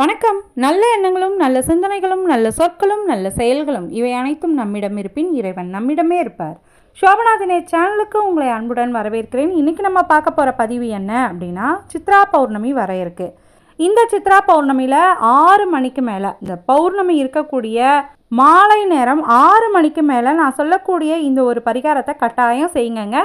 வணக்கம். நல்ல எண்ணங்களும் நல்ல சிந்தனைகளும் நல்ல சொற்களும் நல்ல செயல்களும் இவை அனைத்தும் நம்மிடம் இருப்பின் இறைவன் நம்மிடமே இருப்பார். சோபநாதினே சேனலுக்கு உங்களை அன்புடன் வரவேற்கிறேன். இன்னைக்கு நம்ம பார்க்க போகிற பதிவு என்ன அப்படின்னா சித்ரா பௌர்ணமி வர இருக்கு. இந்த சித்ரா பௌர்ணமியில் ஆறு மணிக்கு மேலே இந்த பௌர்ணமி இருக்கக்கூடிய மாலை நேரம் ஆறு மணிக்கு மேலே நான் சொல்லக்கூடிய இந்த ஒரு பரிகாரத்தை கட்டாயம் செய்யுங்கங்க.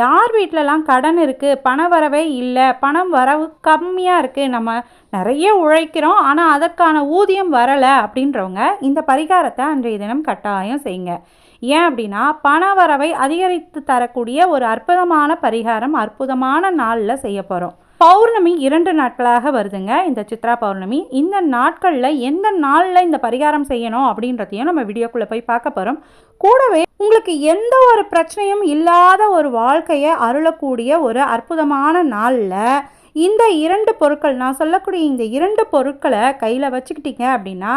யார் வீட்டிலலாம் கடன் இருக்குது பண வரவே இல்லை. பணம் வரவு கம்மியாக இருக்குது நம்ம நிறைய உழைக்கிறோம். ஆனால் அதற்கான ஊதியம் வரலை அப்படின்றவங்க இந்த பரிகாரத்தை அன்றைய தினம் கட்டாயம் செய்யுங்க. ஏன் அப்படின்னா பண வரவை அதிகரித்து தரக்கூடிய ஒரு அற்புதமான பரிகாரம் அற்புதமான நாளில் செய்ய போகிறோம் பௌர்ணமி இரண்டு நாட்களாக வருதுங்க. இந்த சித்ரா பௌர்ணமி. இந்த நாட்களில் எந்த நாளில் இந்த பரிகாரம் செய்யணும் அப்படின்றதையும் நம்ம வீடியோக்குள்ளே போய் பார்க்க போகிறோம் கூடவே உங்களுக்கு எந்த ஒரு பிரச்சனையும் இல்லாத ஒரு வாழ்க்கையை அருளக்கூடிய ஒரு அற்புதமான நாளில் இந்த இரண்டு பொருட்கள் நான் சொல்லக்கூடிய இந்த இரண்டு பொருட்களை கையில் வச்சுக்கிட்டீங்க அப்படின்னா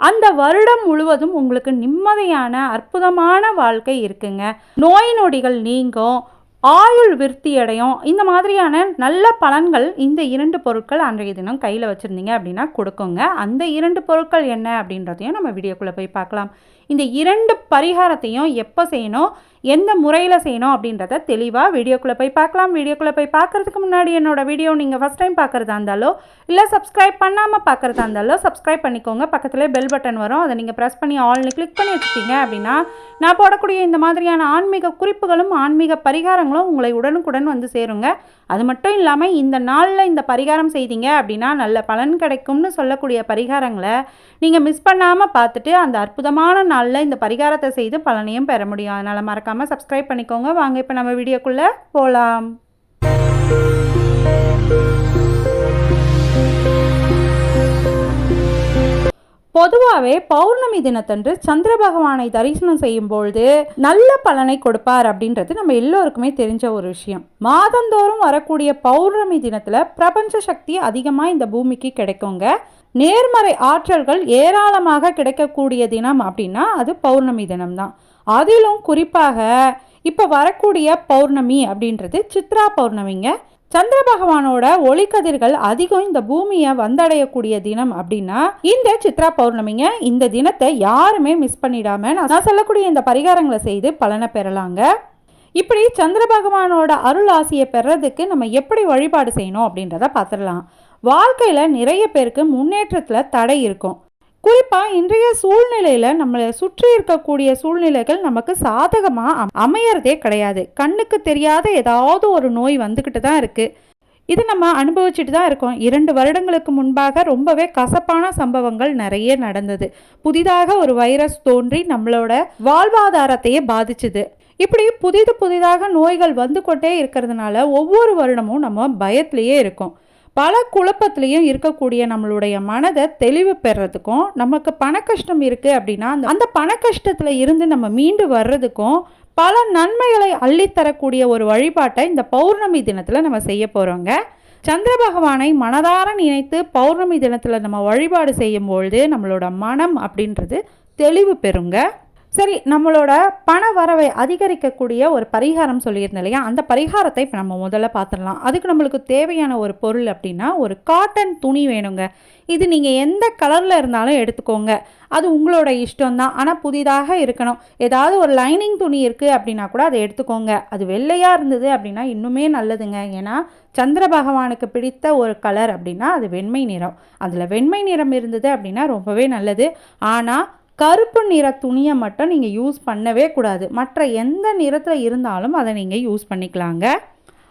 அந்த வருடம் முழுவதும் உங்களுக்கு நிம்மதியான அற்புதமான வாழ்க்கை இருக்குங்க. நோய் நொடிகள் நீங்கும் ஆயுள் விருத்தி அடையும் இந்த மாதிரியான நல்ல பலன்கள் இந்த இரண்டு பொருட்கள் அன்றைய தினம் கையில் வச்சுருந்தீங்க அப்படின்னா கொடுக்குங்க. அந்த இரண்டு பொருட்கள் என்ன அப்படின்றதையும் நம்ம வீடியோக்குள்ளே போய் பார்க்கலாம். இந்த இரண்டு பரிகாரத்தையும் எப்போ செய்யணும் எந்த முறையில் செய்யணும் அப்படின்றத தெளிவாக வீடியோக்குள்ளே போய் பார்க்கலாம். வீடியோக்குள்ளே போய் பார்க்குறதுக்கு முன்னாடி என்னோடய வீடியோ நீங்கள் ஃபஸ்ட் டைம் பார்க்குறதா இருந்தாலோ இல்லை சப்ஸ்கிரைப் பண்ணாமல் பார்க்குறதா இருந்தாலோ சப்ஸ்கிரைப் பண்ணிக்கோங்க. பக்கத்துலேயே பெல் பட்டன் வரும். அதை நீங்கள் ப்ரெஸ் பண்ணி ஆல்னு கிளிக் பண்ணி வச்சுட்டீங்க அப்படின்னா நான் போடக்கூடிய இந்த மாதிரியான ஆன்மீக குறிப்புகளும் ஆன்மீக பரிகாரங்களும் உங்களை உடனுக்குடன் வந்து சேருங்க. அது மட்டும் இல்லாமல் இந்த நாளில் இந்த பரிகாரம் செய்தீங்க அப்படின்னா நல்ல பலன் கிடைக்கும்னு சொல்லக்கூடிய பரிகாரங்களை நீங்கள் மிஸ் பண்ணாமல் பார்த்துட்டு அந்த அற்புதமான நாளில் இந்த பரிகாரத்தை செய்து பலனையும் பெற முடியும். அதனால் மறக்காமல் சப்ஸ்கிரைப் பண்ணிக்கோங்க. வாங்க இப்போ நம்ம வீடியோக்குள்ளே போகலாம் பொதுவாகவே பௌர்ணமி தினத்தன்று சந்திர பகவானை தரிசனம் செய்யும் பொழுது நல்ல பலனை கொடுப்பார் அப்படின்றது நம்ம எல்லோருக்குமே தெரிஞ்ச ஒரு விஷயம். மாதந்தோறும் வரக்கூடிய பௌர்ணமி தினத்தில் பிரபஞ்ச சக்தி அதிகமாக இந்த பூமிக்கு கிடைக்குங்க. நேர்மறை ஆற்றல்கள் ஏராளமாக கிடைக்கக்கூடிய தினம் அப்படின்னா அது பௌர்ணமி தினம்தான். அதிலும் குறிப்பாக இப்போ வரக்கூடிய பௌர்ணமி அப்படின்றது சித்ரா பௌர்ணமிங்க. சந்திர பகவானோட ஒளிக்கதிர்கள் அதிகம் இந்த பூமியை வந்தடையக்கூடிய தினம் அப்படின்னா இந்த சித்ரா பௌர்ணமிங்க. இந்த தினத்தை யாருமே மிஸ் பண்ணிடாம நான் சொல்லக்கூடிய இந்த பரிகாரங்களை செய்து பலனை பெறலாங்க. இப்படி சந்திர பகவானோட அருள் ஆசையை பெறதுக்கு நம்ம எப்படி வழிபாடு செய்யணும் அப்படின்றத பார்த்துடலாம். வாழ்க்கையில் நிறைய பேருக்கு முன்னேற்றத்தில் தடை இருக்கும். குறிப்பாக இன்றைய சூழ்நிலையில் நம்மளை சுற்றி இருக்கக்கூடிய சூழ்நிலைகள் நமக்கு சாதகமாக அமையறதே கிடையாது. கண்ணுக்கு தெரியாத ஏதாவது ஒரு நோய் வந்துக்கிட்டு தான் இருக்குது இது நம்ம அனுபவிச்சுட்டு தான் இருக்கோம். இரண்டு வருடங்களுக்கு முன்பாக ரொம்பவே கசப்பான சம்பவங்கள் நிறைய நடந்தது. புதிதாக ஒரு வைரஸ் தோன்றி நம்மளோட வாழ்வாதாரத்தையே பாதிச்சுது. இப்படி புதிது புதிதாக நோய்கள் வந்து கொண்டே இருக்கிறதுனால ஒவ்வொரு வருடமும் நம்ம பயத்திலேயே இருக்கோம். பல குழப்பத்திலையும் இருக்கக்கூடிய நம்மளுடைய மனதை தெளிவு பெறதுக்கும் நமக்கு பண கஷ்டம் இருக்குது அப்படின்னா அந்த அந்த பண கஷ்டத்தில் இருந்து நம்ம மீண்டு வர்றதுக்கும் பல நன்மைகளை அள்ளித்தரக்கூடிய ஒரு வழிபாட்டை இந்த பௌர்ணமி தினத்தில் நம்ம செய்ய போகிறோங்க சந்திர பகவானை மனதார நினைத்து பௌர்ணமி தினத்தில் நம்ம வழிபாடு செய்யும்பொழுது நம்மளோட மனம் அப்படின்றது தெளிவு பெறுங்க. சரி நம்மளோட பண வரவை அதிகரிக்கக்கூடிய ஒரு பரிகாரம் சொல்லியிருந்தேன் இல்லையா? அந்த பரிகாரத்தை இப்போ நம்ம முதல்ல பார்த்துடலாம் அதுக்கு நம்மளுக்கு தேவையான ஒரு பொருள் அப்படின்னா ஒரு காட்டன் துணி வேணுங்க. இது நீங்கள் எந்த கலரில் இருந்தாலும் எடுத்துக்கோங்க. அது உங்களோட இஷ்டம்தான். ஆனால் புதிதாக இருக்கணும். ஏதாவது ஒரு லைனிங் துணி இருக்குது அப்படின்னா கூட அதை எடுத்துக்கோங்க. அது வெள்ளையாக இருந்தது அப்படின்னா இன்னுமே நல்லதுங்க. ஏன்னா சந்திர பகவானுக்கு பிடித்த ஒரு கலர் அப்படின்னா அது வெண்மை நிறம். அதில் வெண்மை நிறம் இருந்தது அப்படின்னா ரொம்பவே நல்லது. ஆனால் கருப்பு நிற துணியை மட்டும் நீங்கள் யூஸ் பண்ணவே கூடாது. மற்ற எந்த நிறத்தில் இருந்தாலும் அதை நீங்கள் யூஸ் பண்ணிக்கலாங்க.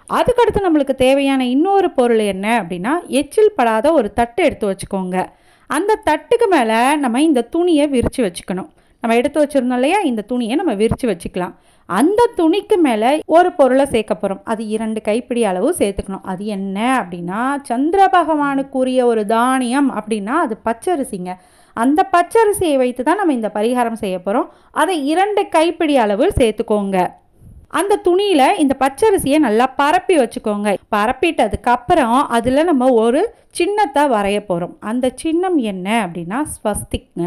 அதுக்கடுத்து நம்மளுக்கு தேவையான இன்னொரு பொருள் என்ன அப்படின்னா எச்சில் படாத ஒரு தட்டு எடுத்து வச்சுக்கோங்க. அந்த தட்டுக்கு மேலே நம்ம இந்த துணியை விரித்து வச்சுக்கணும். நம்ம எடுத்து வச்சுருந்தோம் இல்லையா? இந்த துணியை நம்ம விரித்து வச்சுக்கலாம். அந்த துணிக்கு மேலே ஒரு பொருளை சேர்க்க போகிறோம் அது இரண்டு கைப்பிடி அளவு சேர்த்துக்கணும். அது என்ன அப்படின்னா சந்திர பகவானுக்குரிய ஒரு தானியம் அப்படின்னா அது பச்சரிசிங்க. அந்த பச்சரிசியை வைத்து தான் நம்ம இந்த பரிகாரம் செய்ய போகிறோம் அதை இரண்டு கைப்பிடி அளவு சேர்த்துக்கோங்க. அந்த துணியில் இந்த பச்சரிசியை நல்லா பரப்பி வச்சுக்கோங்க. பரப்பிட்டதுக்கப்புறம் அதில் நம்ம ஒரு சின்னத்தை வரைய போகிறோம் அந்த சின்னம் என்ன அப்படின்னா ஸ்வஸ்திக்ங்க.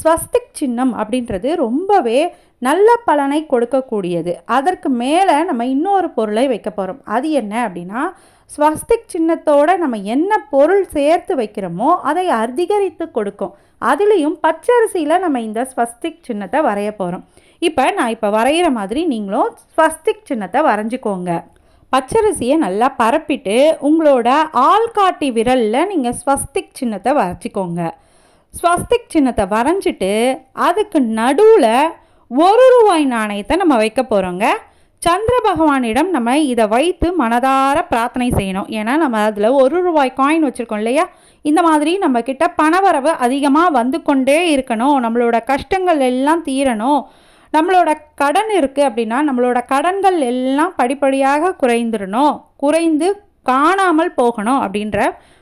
ஸ்வஸ்திக் சின்னம் அப்படின்றது ரொம்பவே நல்ல பலனை கொடுக்கக்கூடியது. அதற்கு மேலே நம்ம இன்னொரு பொருளை வைக்க போகிறோம் அது என்ன அப்படின்னா ஸ்வஸ்திக் சின்னத்தோடு நம்ம என்ன பொருள் சேர்த்து வைக்கிறோமோ அதை அதிகரித்து கொடுக்கும். அதுலேயும் பச்சரிசியில் நம்ம இந்த ஸ்வஸ்திக் சின்னத்தை வரைய போகிறோம் இப்போ நான் இப்போ வரைகிற மாதிரி நீங்களும் ஸ்வஸ்திக் சின்னத்தை வரைஞ்சிக்கோங்க. பச்சரிசியை நல்லா பரப்பிட்டு உங்களோட ஆள்காட்டி விரலில் நீங்கள் ஸ்வஸ்திக் சின்னத்தை வரைச்சிக்கோங்க. ஸ்வஸ்திக் சின்னத்தை வரைஞ்சிட்டு அதுக்கு நடுவில் ஒரு ரூபாய் நாணயத்தை நம்ம வைக்க போகிறோங்க சந்திர பகவானிடம் நம்ம இதை வைத்து மனதார பிரார்த்தனை செய்யணும். ஏன்னா நம்ம அதில் ஒரு ரூபாய் காயின் வச்சுருக்கோம் இல்லையா? இந்த மாதிரி நம்ம கிட்ட பணவரவு அதிகமாக வந்து கொண்டே இருக்கணும். நம்மளோட கஷ்டங்கள் எல்லாம் தீரணும். நம்மளோட கடன் இருக்குது அப்படின்னா நம்மளோட கடன்கள் எல்லாம் படிப்படியாக குறைந்துடணும். குறைந்து காணாமல் போகணும் அப்படின்ற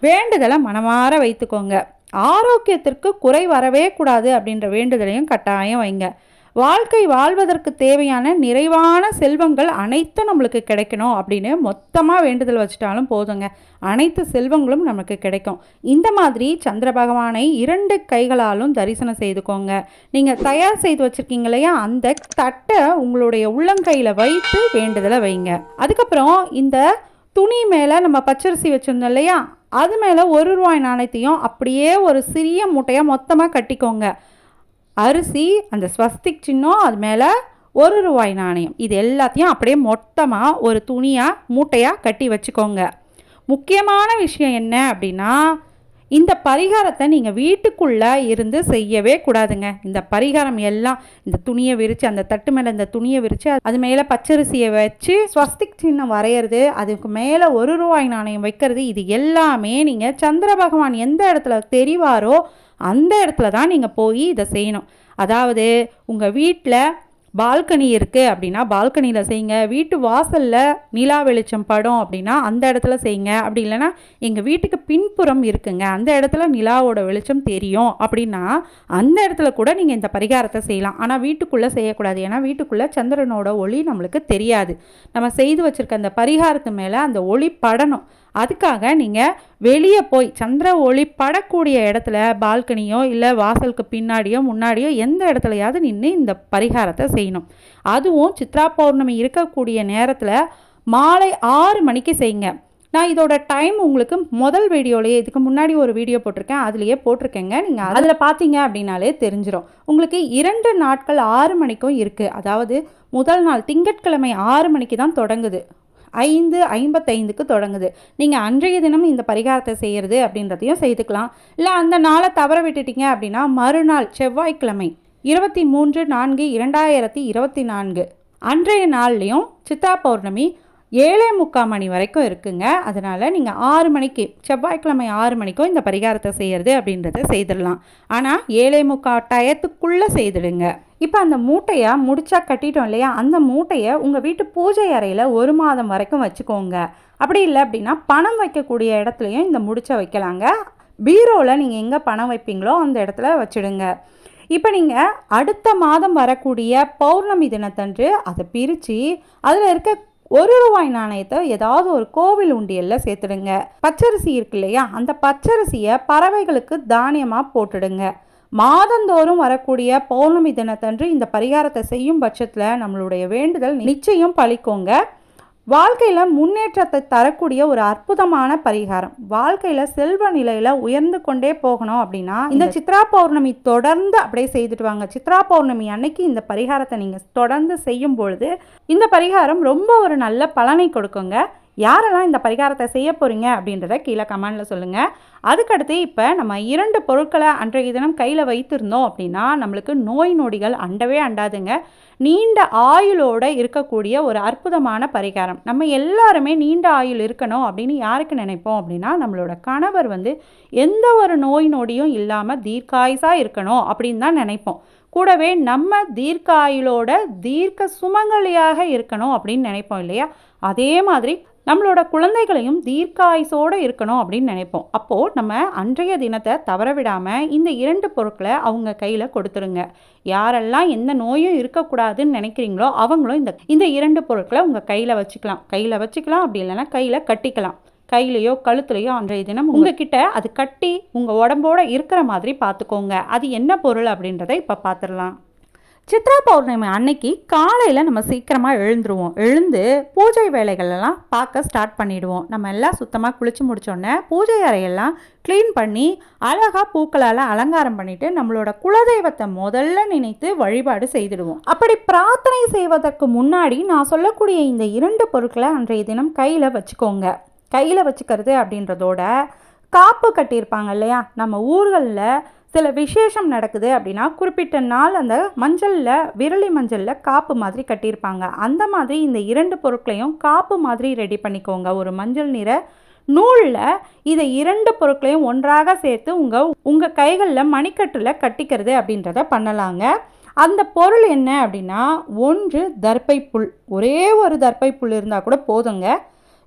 வேண்டுதலை மனமாற வைத்துக்கோங்க. ஆரோக்கியத்திற்கு குறை வரவே கூடாது அப்படின்ற வேண்டுதலையும் கட்டாயம் வைங்க. வாழ்க்கை வாழ்வதற்கு தேவையான நிறைவான செல்வங்கள் அனைத்தும் நம்மளுக்கு கிடைக்கணும் அப்படின்னு மொத்தமாக வேண்டுதல் வச்சுட்டாலும் போதுங்க. அனைத்து செல்வங்களும் நமக்கு கிடைக்கும். இந்த மாதிரி சந்திர பகவானை இரண்டு கைகளாலும் தரிசனம் செய்துக்கோங்க. நீங்கள் தயார் செய்து வச்சுருக்கீங்க இல்லையா? அந்த தட்டை உங்களுடைய உள்ளங்கையில் வைத்து வேண்டுதலை வைங்க. அதுக்கப்புறம் இந்த துணி மேலே நம்ம பச்சரிசி வச்சுருந்தோம் இல்லையா? அது மேலே ஒரு ரூபாய் நாணயத்தையும் அப்படியே ஒரு சிறிய மூட்டையாக மொத்தமாக கட்டிக்கோங்க. அரிசி அந்த ஸ்வஸ்திக் சின்னம் அது மேலே ஒரு ரூபாய் நாணயம். இது எல்லாத்தையும் அப்படியே மொத்தமாக ஒரு துணியாக மூட்டையாக கட்டி வச்சுக்கோங்க. முக்கியமான விஷயம் என்ன அப்படின்னா இந்த பரிகாரத்தை நீங்கள் வீட்டுக்குள்ளே இருந்து செய்யவே கூடாதுங்க. இந்த பரிகாரம் எல்லாம் இந்த துணியை விரித்து அந்த தட்டு மேலே இந்த துணியை விரித்து அது மேலே பச்சரிசியை வச்சு ஸ்வஸ்திக் சின்னம் வரைகிறது அதுக்கு மேலே ஒரு ரூபாய் நாணயம் வைக்கிறது இது எல்லாமே நீங்கள் சந்திர பகவான் எந்த இடத்துல தெரிவாரோ அந்த இடத்துல தான் நீங்கள் போய் இதை செய்யணும். அதாவது உங்கள் வீட்டில் பால்கனி இருக்குது அப்படின்னா பால்கனியில் செய்யுங்க. வீட்டு வாசலில் நிலா வெளிச்சம் படம் அப்படின்னா அந்த இடத்துல செய்யுங்க. அப்படி இல்லைன்னா எங்கள் வீட்டுக்கு பின்புறம் இருக்குங்க. அந்த இடத்துல நிலாவோட வெளிச்சம் தெரியும் அப்படின்னா அந்த இடத்துல கூட நீங்கள் இந்த பரிகாரத்தை செய்யலாம். ஆனால் வீட்டுக்குள்ளே செய்யக்கூடாது. ஏன்னா வீட்டுக்குள்ளே சந்திரனோட ஒளி நம்மளுக்கு தெரியாது. நம்ம செய்து வச்சுருக்க அந்த பரிகாரத்து மேலே அந்த ஒளி படணும். அதுக்காக நீங்கள் வெளியே போய் சந்திர ஒளி படக்கூடிய இடத்துல பால்கனியோ இல்லை வாசலுக்கு பின்னாடியோ முன்னாடியோ எந்த இடத்துலையாவது நின்று இந்த பரிகாரத்தை செய்யணும். அதுவும் சித்ரா பௌர்ணமி இருக்கக்கூடிய நேரத்தில் மாலை ஆறு மணிக்கு செய்யுங்க. நான் இதோட டைம் உங்களுக்கு முதல் வீடியோலேயே இதுக்கு முன்னாடி ஒரு வீடியோ போட்டிருக்கேன். அதுலேயே போட்டிருக்கேங்க. நீங்கள் அதில் பார்த்தீங்க அப்படின்னாலே தெரிஞ்சிடும் உங்களுக்கு இரண்டு நாட்கள் ஆறு மணிக்கும் இருக்குது அதாவது முதல் நாள் திங்கட்கிழமை ஆறு மணிக்கு தான் தொடங்குது. ஐந்து ஐம்பத்தைந்துக்கு தொடங்குது. நீங்கள் அன்றைய தினம் இந்த பரிகாரத்தை செய்கிறது அப்படின்றதையும் செய்துக்கலாம். இல்லை அந்த நாளை தவற விட்டுட்டீங்க அப்படின்னா மறுநாள் செவ்வாய்க்கிழமை இருபத்தி மூன்று நான்கு இரண்டாயிரத்தி இருபத்தி நான்கு. அன்றைய நாள்லேயும் சித்தா பௌர்ணமி ஏழே முக்கால் மணி வரைக்கும் இருக்குங்க. அதனால் நீங்கள் ஆறு மணிக்கு செவ்வாய்க்கிழமை ஆறு மணிக்கும் இந்த பரிகாரத்தை செய்கிறது அப்படின்றத செய்திடலாம். ஆனால் ஏழே முக்கால் டயத்துக்குள்ளே செய்திடுங்க. இப்போ அந்த மூட்டையை முடிச்சா கட்டிட்டோம் இல்லையா? அந்த மூட்டையை உங்கள் வீட்டு பூஜை அறையில் ஒரு மாதம் வரைக்கும் வச்சுக்கோங்க. அப்படி இல்லை அப்படின்னா பணம் வைக்கக்கூடிய இடத்துலையும் இந்த முடிச்சை வைக்கலாங்க. பீரோவில் நீங்கள் எங்கே பணம் வைப்பீங்களோ அந்த இடத்துல வச்சுடுங்க. இப்போ நீங்கள் அடுத்த மாதம் வரக்கூடிய பௌர்ணமி தினத்தன்று அதை பிரித்து அதில் இருக்க ஒரு ரூபாய் நாணயத்தை ஏதாவது ஒரு கோவில் உண்டியலில் சேர்த்துடுங்க. பச்சரிசி இருக்கு இல்லையா? அந்த பச்சரிசியை பறவைகளுக்கு தானியமாக போட்டுடுங்க. மாதந்தோறும் வரக்கூடிய பௌர்ணமி தினத்தன்று இந்த பரிகாரத்தை செய்யும் பட்சத்தில் நம்மளுடைய வேண்டுதல் நிச்சயம் பழிக்கோங்க. வாழ்க்கையில் முன்னேற்றத்தை தரக்கூடிய ஒரு அற்புதமான பரிகாரம். வாழ்க்கையில் செல்வ நிலையில் உயர்ந்து கொண்டே போகணும் அப்படின்னா இந்த சித்ரா பௌர்ணமி தொடர்ந்து அப்படியே செய்துட்டு வாங்க. சித்ரா பௌர்ணமி அன்னைக்கு இந்த பரிகாரத்தை நீங்கள் தொடர்ந்து செய்யும் பொழுது இந்த பரிகாரம் ரொம்ப ஒரு நல்ல பலனை கொடுக்குங்க. யாரெல்லாம் இந்த பரிகாரத்தை செய்ய போகிறீங்க அப்படின்றத கீழே கமெண்டில் சொல்லுங்கள் அதுக்கடுத்து இப்போ நம்ம இரண்டு பொருட்களை அன்றைய தினம் கையில் வைத்திருந்தோம் அப்படின்னா நம்மளுக்கு நோய் நொடிகள் அண்டவே அண்டாதுங்க. நீண்ட ஆயுளோடு இருக்கக்கூடிய ஒரு அற்புதமான பரிகாரம். நம்ம எல்லாருமே நீண்ட ஆயுள் இருக்கணும் அப்படின்னு யாருக்கு நினைப்போம் அப்படின்னா நம்மளோட கணவர் வந்து எந்த ஒரு நோய் நொடியும் இல்லாமல் தீர்க்காயுசாக இருக்கணும் அப்படின்னு தான் நினைப்போம். கூடவே நம்ம தீர்க்காயுளோட தீர்க்க சுமங்கலியாக இருக்கணும் அப்படின்னு நினைப்போம் இல்லையா? அதே மாதிரி நம்மளோட குழந்தைகளையும் தீர்க்காயுசோடு இருக்கணும் அப்படின்னு நினைப்போம். அப்போது நம்ம அன்றைய தினத்தை தவற விடாமல் இந்த இரண்டு பொருட்களை அவங்க கையில் கொடுத்துருங்க. யாரெல்லாம் எந்த நோயும் இருக்கக்கூடாதுன்னு நினைக்கிறீங்களோ அவங்களும் இந்த இந்த இரண்டு பொருட்களை உங்கள் கையில் வச்சுக்கலாம். கையில் வச்சுக்கலாம். அப்படி இல்லைன்னா கையில் கட்டிக்கலாம். கையிலையோ கழுத்துலையோ அன்றைய தினம் உங்ககிட்ட அது கட்டி உங்கள் உடம்போட இருக்கிற மாதிரி பார்த்துக்கோங்க. அது என்ன பொருள் அப்படின்றத இப்போ பார்த்துடலாம். சித்ரா பௌர்ணமி அன்னைக்கு காலையில் நம்ம சீக்கிரமாக எழுந்துருவோம். எழுந்து பூஜை வேலைகளெல்லாம் பார்க்க ஸ்டார்ட் பண்ணிடுவோம். நம்ம எல்லாம் சுத்தமாக குளிச்சு முடிச்சோடனே பூஜை அறையெல்லாம் க்ளீன் பண்ணி அழகாக பூக்களால் அலங்காரம் பண்ணிட்டு நம்மளோட குலதெய்வத்தை முதல்ல நினைத்து வழிபாடு செய்திடுவோம். அப்படி பிரார்த்தனை செய்வதற்கு முன்னாடி நான் சொல்லக்கூடிய இந்த இரண்டு பொருட்களை அன்றைய தினம் கையில் வச்சுக்கோங்க. கையில் வச்சுக்கிறது அப்படின்றதோட காப்பு கட்டியிருப்பாங்க இல்லையா? நம்ம ஊர்களில் சில விசேஷம் நடக்குது அப்படின்னா குறிப்பிட்ட நாள் அந்த மஞ்சளில் விரலி மஞ்சளில் காப்பு மாதிரி கட்டியிருப்பாங்க. அந்த மாதிரி இந்த இரண்டு பொருட்களையும் காப்பு மாதிரி ரெடி பண்ணிக்கோங்க. ஒரு மஞ்சள் நிற நூலில் இதை இரண்டு பொருட்களையும் ஒன்றாக சேர்த்து உங்கள் உங்கள் கைகளில் மணிக்கட்டில் கட்டிக்கிறது அப்படின்றத பண்ணலாங்க. அந்த பொருள் என்ன அப்படின்னா ஒன்று தர்பை புல் ஒரே ஒரு தர்பை புல் இருந்தால் கூட போதுங்க.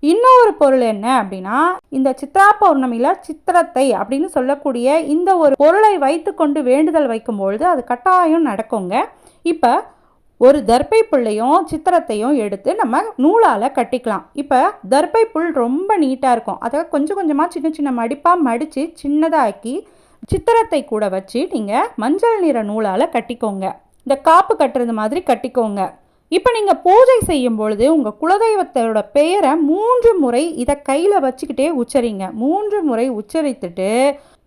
இன்னொரு பொருள் என்ன அப்படின்னா இந்த சித்ரா பௌர்ணமியில் சித்திரத்தை அப்படின்னு சொல்லக்கூடிய இந்த ஒரு பொருளை வைத்துக்கொண்டு வேண்டுதல் வைக்கும்பொழுது அது கட்டாயம் நடக்குங்க. இப்போ ஒரு தர்பை புல்லையும் சித்திரத்தையும் எடுத்து நம்ம நூலால் கட்டிக்கலாம். இப்போ தர்பை புல் ரொம்ப நீட்டாக இருக்கும். அதை கொஞ்சம் கொஞ்சமாக சின்ன சின்ன மடிப்பாக மடித்து சின்னதாக்கி சித்திரத்தை கூட வச்சு நீங்கள் மஞ்சள் நிற நூலால் கட்டிக்கோங்க. இந்த காப்பு கட்டுறது மாதிரி கட்டிக்கோங்க. இப்போ நீங்கள் பூஜை செய்யும் பொழுது உங்கள் குலதெய்வத்தோட பெயரை மூன்று முறை இதை கையில் வச்சுக்கிட்டே உச்சரிங்க. மூன்று முறை உச்சரித்துட்டு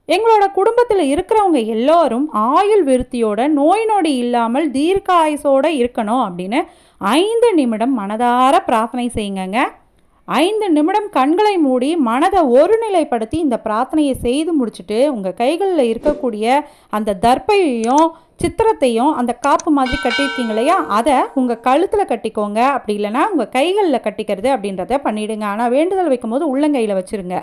எங்களோட குடும்பத்தில் இருக்கிறவங்க எல்லோரும் ஆயுள் விருத்தியோட நோய் நொடி இல்லாமல் தீர்க்க ஆயுசோடு இருக்கணும் அப்படின்னு ஐந்து நிமிடம் மனதார பிரார்த்தனை செய்யுங்கங்க. ஐந்து நிமிடம் கண்களை மூடி மனதை ஒருநிலைப்படுத்தி இந்த பிரார்த்தனையை செய்து முடிச்சுட்டு உங்கள் கைகளில் இருக்கக்கூடிய அந்த தர்ப்பையையும் சித்திரத்தையும் அந்த காப்பு மாதிரி கட்டியிருக்கீங்க இல்லையா? அதை உங்கள் கழுத்தில் கட்டிக்கோங்க. அப்படி இல்லைன்னா உங்கள் கைகளில் கட்டிக்கிறது அப்படின்றத பண்ணிவிடுங்க ஆனால் வேண்டுதல் வைக்கும்போது உள்ளங்கையில் வச்சுருங்க.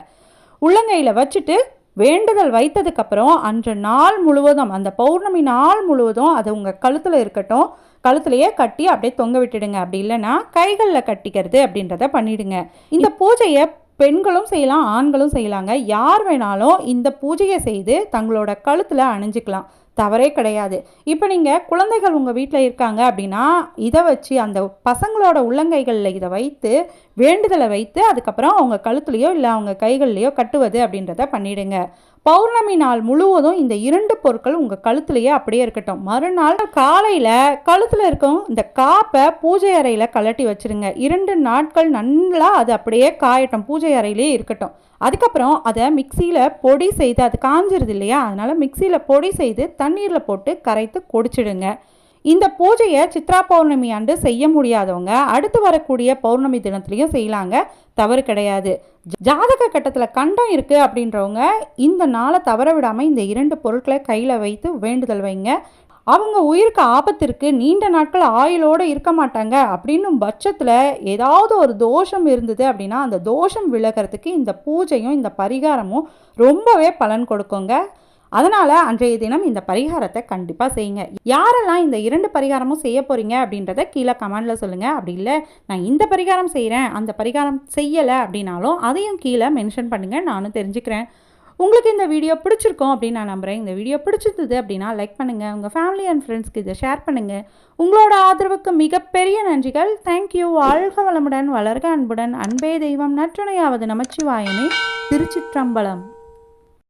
உள்ளங்கையில் வச்சுட்டு வேண்டுதல் வைத்ததுக்கப்புறம் அன்று நாள் முழுவதும் அந்த பௌர்ணமி நாள் முழுவதும் அது உங்கள் கழுத்தில் இருக்கட்டும் கழுத்துலையே கட்டி அப்படியே தொங்க விட்டுடுங்க. அப்படி இல்லைன்னா கைகளில் கட்டிக்கிறது அப்படின்றத பண்ணிவிடுங்க இந்த பூஜையை பெண்களும் செய்யலாம் ஆண்களும் செய்யலாங்க. யார் வேணாலும் இந்த பூஜையை செய்து தங்களோட கழுத்தில் அணிஞ்சிக்கலாம். தவறே கிடையாது. இப்போ நீங்கள் குழந்தைகள் உங்கள் வீட்டில் இருக்காங்க அப்படின்னா இதை வச்சு அந்த பசங்களோட உள்ளங்கைகளில் இதை வைத்து வேண்டுதலை வைத்து அதுக்கப்புறம் அவங்க கழுத்துலையோ இல்லை அவங்க கைகள்லையோ கட்டுவது அப்படின்றத பண்ணிவிடுங்க பௌர்ணமி நாள் முழுவதும் இந்த இரண்டு பொருட்கள் உங்கள் கழுத்துலையே அப்படியே இருக்கட்டும். மறுநாள் காலையில் கழுத்தில் இருக்கும் இந்த காப்பை பூஜை அறையில் கலட்டி வச்சுருங்க. இரண்டு நாட்கள் நல்லா அது அப்படியே காயட்டும். பூஜை அறையிலே இருக்கட்டும். அதுக்கப்புறம் அதை மிக்சியில் பொடி செய்து அது காஞ்சிருது இல்லையா? அதனால் மிக்சியில் பொடி செய்து தண்ணீரில் போட்டு கரைத்து குடிச்சிடுங்க இந்த பூஜையை சித்ரா பௌர்ணமி ஆண்டு செய்ய முடியாதவங்க அடுத்து வரக்கூடிய பௌர்ணமி தினத்துலையும் செய்யலாங்க. தவறு கிடையாது. ஜாதக கட்டத்தில் கண்டம் இருக்குது அப்படின்றவங்க இந்த நாளை தவற விடாமல் இந்த இரண்டு பொருட்களை கையில் வைத்து வேண்டுதல் வைங்க. அவங்க உயிருக்கு ஆபத்திற்கு நீண்ட நாட்கள் ஆயுளோடு இருக்க மாட்டாங்க அப்படின்னும் பட்சத்தில் ஏதாவது ஒரு தோஷம் இருந்தது அப்படின்னா அந்த தோஷம் விலகிறதுக்கு இந்த பூஜையும் இந்த பரிகாரமும் ரொம்பவே பலன் கொடுக்குங்க. அதனால் அன்றைய தினம் இந்த பரிகாரத்தை கண்டிப்பாக செய்யுங்க. யாரெல்லாம் இந்த இரண்டு பரிகாரமும் செய்ய போகிறீங்க அப்படின்றத கீழே கமெண்டில் சொல்லுங்கள் அப்படி இல்லை நான் இந்த பரிகாரம் செய்கிறேன் அந்த பரிகாரம் செய்யலை அப்படின்னாலும் அதையும் கீழே மென்ஷன் பண்ணுங்கள் நானும் தெரிஞ்சுக்கிறேன். உங்களுக்கு இந்த வீடியோ பிடிச்சிருக்கோம் அப்படின்னு நான் நம்புகிறேன் இந்த வீடியோ பிடிச்சிருந்தது அப்படின்னா லைக் பண்ணுங்கள் உங்கள் ஃபேமிலி அண்ட் ஃப்ரெண்ட்ஸ்க்கு இதை ஷேர் பண்ணுங்கள் உங்களோட ஆதரவுக்கு மிகப்பெரிய நன்றிகள். தேங்க்யூ வாழ்க வளமுடன் வளர்க அன்புடன். அன்பே தெய்வம் நற்றுணையாவது நமச்சிவாயமே. திருச்சிற்றம்பலம்.